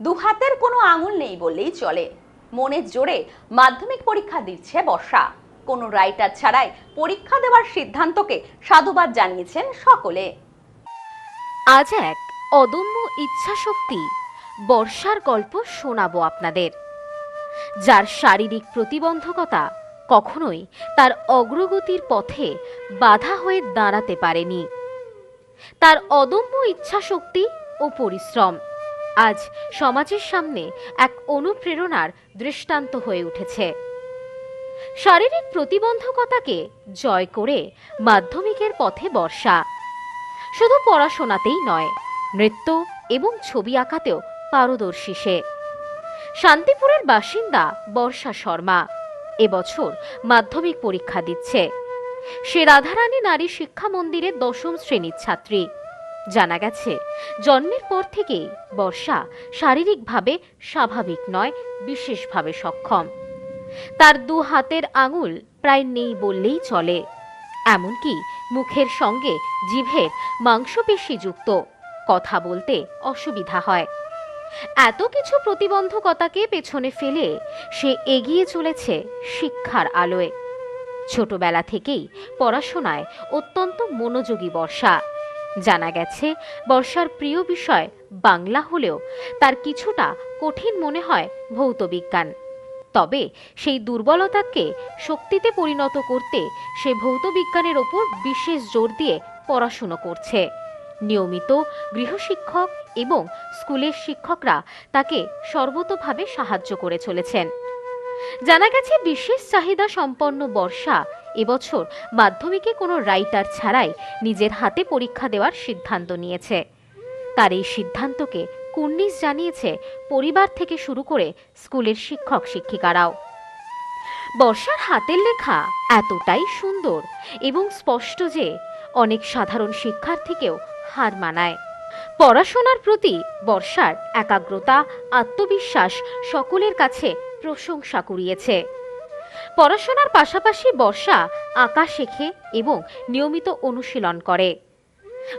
দু হাতের কোনো আঙুল নেই বললেই চলে। মনের জোরে মাধ্যমিক পরীক্ষা দিচ্ছে বর্ষা। কোনো রাইটার ছাড়াই পরীক্ষা দেওয়ার সিদ্ধান্তকে সাধুবাদ জানিয়েছেন সকলে। আজ এক অদম্য ইচ্ছাশক্তি, বর্ষার গল্প শোনাবো আপনাদের। যার শারীরিক প্রতিবন্ধকতা কখনোই তার অগ্রগতির পথে বাধা হয়ে দাঁড়াতে পারেনি। তার অদম্য ইচ্ছাশক্তি ও পরিশ্রম। আজ সমাজের সামনে এক অনুপ্রেরণার দৃষ্টান্ত হয়ে উঠেছে। শারীরিক প্রতিবন্ধকতাকে জয় করে মাধ্যমিকের পথে বর্ষা। শুধু পড়াশোনাতেই নয়, নৃত্য এবং ছবি আঁকাতেও পারদর্শী সে। শান্তিপুরের বাসিন্দা বর্ষা শর্মা এবছর মাধ্যমিক পরীক্ষা দিচ্ছে। সে রাধারানী নারী শিক্ষা মন্দিরের দশম শ্রেণির ছাত্রী। জানা গেছে, জন্মের পর থেকেই বর্ষা শারীরিকভাবে স্বাভাবিক নয়, বিশেষভাবে সক্ষম। তার দু হাতের আঙুল প্রায় নেই বললেই চলে। এমনকি মুখের সঙ্গে জিভের মাংসপেশি যুক্ত, কথা বলতে অসুবিধা হয়। এত কিছু প্রতিবন্ধকতাকে পেছনে ফেলে সে এগিয়ে চলেছে শিক্ষার আলোয়। ছোটবেলা থেকেই পড়াশোনায় অত্যন্ত মনোযোগী বর্ষা। জানা গেছে, বর্ষার প্রিয় বিষয় বাংলা হলেও তার কিছুটা কঠিন মনে হয় ভৌতবিজ্ঞান। তবে সেই দুর্বলতাকে শক্তিতে পরিণত করতে সে ভৌতবিজ্ঞানের ওপর বিশেষ জোর দিয়ে পড়াশুনো করছে। নিয়মিত গৃহশিক্ষক এবং স্কুলের শিক্ষকরা তাকে সর্বতোভাবে সাহায্য করে চলেছেন। জানা গেছে বিশেষ চাহিদা সম্পন্ন বর্ষা এবছর মাধ্যমিকে কোনো রাইটার ছাড়াই নিজের হাতে পরীক্ষা দেওয়ার সিদ্ধান্ত নিয়েছে। তার এই সিদ্ধান্তকে কুর্নিশ জানিয়েছে পরিবার থেকে শুরু করে স্কুলের শিক্ষক শিক্ষিকারাও। বর্ষার হাতের লেখা এতটাই সুন্দর এবং স্পষ্ট যে অনেক সাধারণ শিক্ষার্থীকেও হার মানায়। পড়াশোনার প্রতি বর্ষার একাগ্রতা, আত্মবিশ্বাস সকলের কাছে প্রশংসা কুড়িয়েছে। পড়াশোনার পাশাপাশি বর্ষা আঁকা শেখে এবং নিয়মিত অনুশীলন করে।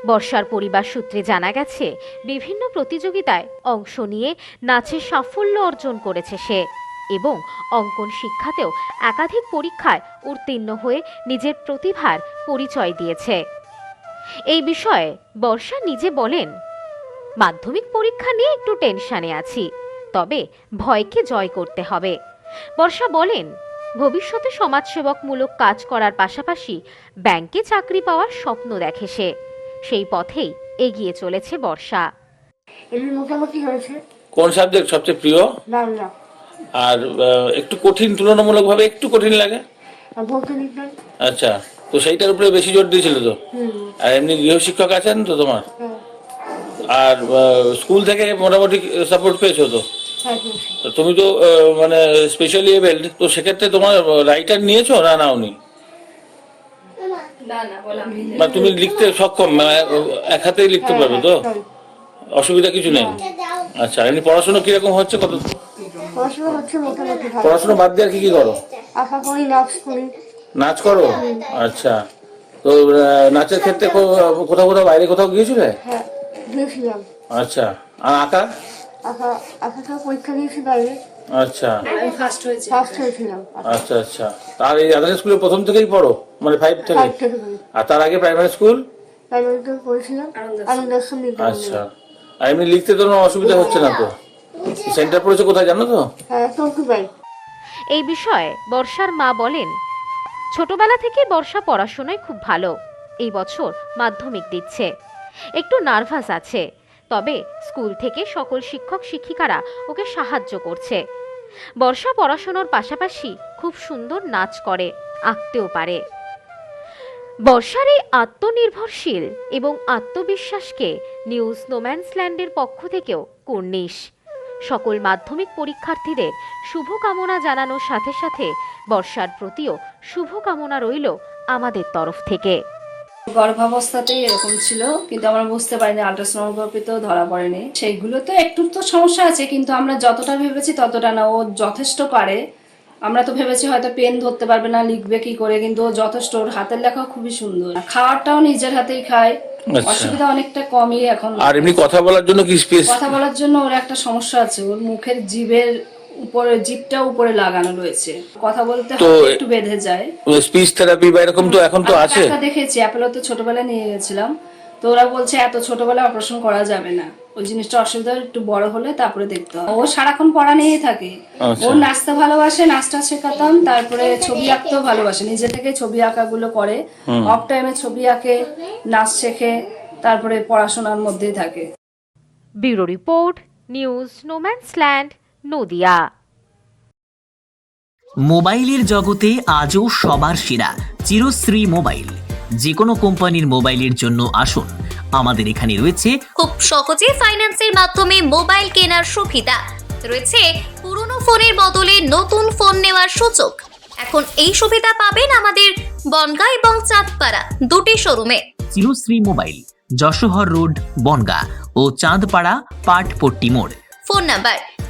বর্ষার পরিবার সূত্রে জানা গেছে, বিভিন্ন প্রতিযোগিতায় অংশ নিয়ে নাচে সাফল্য অর্জন করেছে সে এবং অঙ্কন শিক্ষাতেও একাধিক পরীক্ষায় উত্তীর্ণ হয়ে নিজের প্রতিভার পরিচয় দিয়েছে। এই বিষয়ে বর্ষা নিজে বলেন, মাধ্যমিক পরীক্ষা নিয়ে একটু টেনশনে আছি। তবে ভয়কে জয় করতে হবে। বর্ষা বলেন ভবিষ্যতে সমাজসেবকমূলক কাজ করার পাশাপাশি ব্যাংকে চাকরি পাওয়ার স্বপ্ন দেখে সে। সেই পথেই এগিয়ে চলেছে বর্ষা। এমনি মোটামুটি হয়েছে। কোন সাবজেক্ট সবচেয়ে প্রিয়? আর আহ, একটু কঠিন তুলনামূলকভাবে একটু কঠিন লাগে? বিজ্ঞান আচ্ছা তো সেইটার উপরে বেশি জোর দিয়েছিল তো? হুম। আর এমনি গৃহশিক্ষক আছেন তো তোমার? হ্যাঁ। আর আহ, স্কুল থেকে মোটামুটি সাপোর্ট পেয়েছি। তো? তুমি তো মানে স্পেশালি এবেলড তো সেক্ষেত্রে তোমার রাইটার নিয়েছো না নাওনি মানে তুমি লিখতে সক্ষম মানে এক হাতেই লিখতে হ্যাঁ, পারবে তো? হ্যাঁ, অসুবিধা কিছু নেই? আচ্ছা এমনি পড়াশোনা কীরকম হচ্ছে কত? পড়াশোনা হচ্ছে মোটামুটি ভালো। পড়াশোনা বাদ দিয়ে আর কি কি করো? নাচ করো। আচ্ছা। তো নাচের ক্ষেত্রে কোথাও কোথাও বাইরে কোথাও গিয়েছিলে? হ্যাঁ আচ্ছা। আর আঁকা? আশা আশাটা পরীক্ষা দিয়েছি বাইরে আচ্ছা। ফার্স্ট হয়েছিলাম। আচ্ছা আচ্ছা। আর এই আদানি স্কুলে প্রথম থেকেই পড়ো? মানে ফাইভ থেকে? ফাইভ থেকে করি আর তার আগে প্রাইমারি স্কুল প্রাইমারিতে পড়েছিলাম। আনন্দাশ্রম। আচ্ছা। আর এমনি লিখতে তো কোনো অসুবিধা হচ্ছে না তো? সেন্টার পড়েছে কোথায় জানো তো? হ্যাঁ এই বিষয়ে বর্ষার মা বলেন ছোটবেলা থেকে বর্ষা পড়াশোনায় খুব ভালো। এই বছর মাধ্যমিক দিচ্ছে। একটু নার্ভাস আছে। তবে স্কুল থেকে সকল শিক্ষক শিক্ষিকারা ওকে সাহায্য করছে। বর্ষা পড়াশোনার পাশাপাশি খুব সুন্দর নাচ করে, আঁকতেও পারে। বর্ষার এই আত্মনির্ভরশীল এবং আত্মবিশ্বাসকে নিউজ নোম্যান্সল্যান্ডের পক্ষ থেকেও কুর্নিশ। সকল মাধ্যমিক পরীক্ষার্থীদের শুভকামনা জানানোর সাথে সাথে বর্ষার প্রতিও শুভকামনা রইল আমাদের তরফ থেকে। গর্ভাবস্থাতেই এরকম ছিল কিন্তু আমরা বুঝতে পারিনি আল্ট্রাসোনোগ্রাফিতেও ধরা পড়েনি। সেইগুলো তো একটু তো সমস্যা আছে কিন্তু আমরা যতটা ভেবেছি ততটা না ও যথেষ্ট পারে। আমরা তো ভেবেছি হয়তো পেন ধরতে পারবে না লিখবে কি করে কিন্তু ও যথেষ্ট ওর হাতের লেখা খুবই সুন্দর। খাওয়ারটাও নিজের হাতেই খায় আচ্ছা। অসুবিধা অনেকটা কমই এখন। আর এমনি কথা বলার জন্য কি স্পেস কথা বলার জন্য ওর একটা সমস্যা আছে ওর মুখের জিভের উপরে জিভটা উপরে লাগানো রয়েছে। কথা বলতে একটু বেঁধে যায়। স্পিচ থেরাপি বা এরকম তো এখন তো আছে। দেখেছি অ্যাপেলোতে ছোটবেলায় নিয়ে গেছিলাম। তো ওরা বলছে এত ছোটবেলায় অপারেশন করা যাবে না। ওই জিনিসটা অসুবিধা একটু বড় হলে তারপরে দেখতে হবে। ও সারাক্ষণ পড়া নিয়েই থাকে। আচ্ছা। ও নাচতে ভালোবাসে নাচটা শেখাতাম তারপরে ছবি আঁকতেও ভালোবাসে। নিজে থেকে ছবি আঁকাগুলো করে। অফ টাইমে ছবি আঁকে নাচ শেখে তারপরে পড়াশোনার মধ্যেই থাকে। Bureau report news no man's land Nadia. মোবাইলের জগতে আজও সবার সেরা চিরশ্রী মোবাইল। যে কোনো কোম্পানির মোবাইলের জন্য আসুন। আমাদের এখানে রয়েছে খুব সহজে ফাইন্যান্সের মাধ্যমে মোবাইল কেনার সুবিধা। রয়েছে পুরনো ফোনের বদলে নতুন ফোন নেওয়ার সুযোগ। এখন এই সুবিধা পাবেন আমাদের বনগা এবং চাঁদপাড়া দুটি শোরুমে। চিরশ্রী মোবাইল যশোহর রোড বনগা ও চাঁদপাড়া পাটপট্টি মোড়। Phone number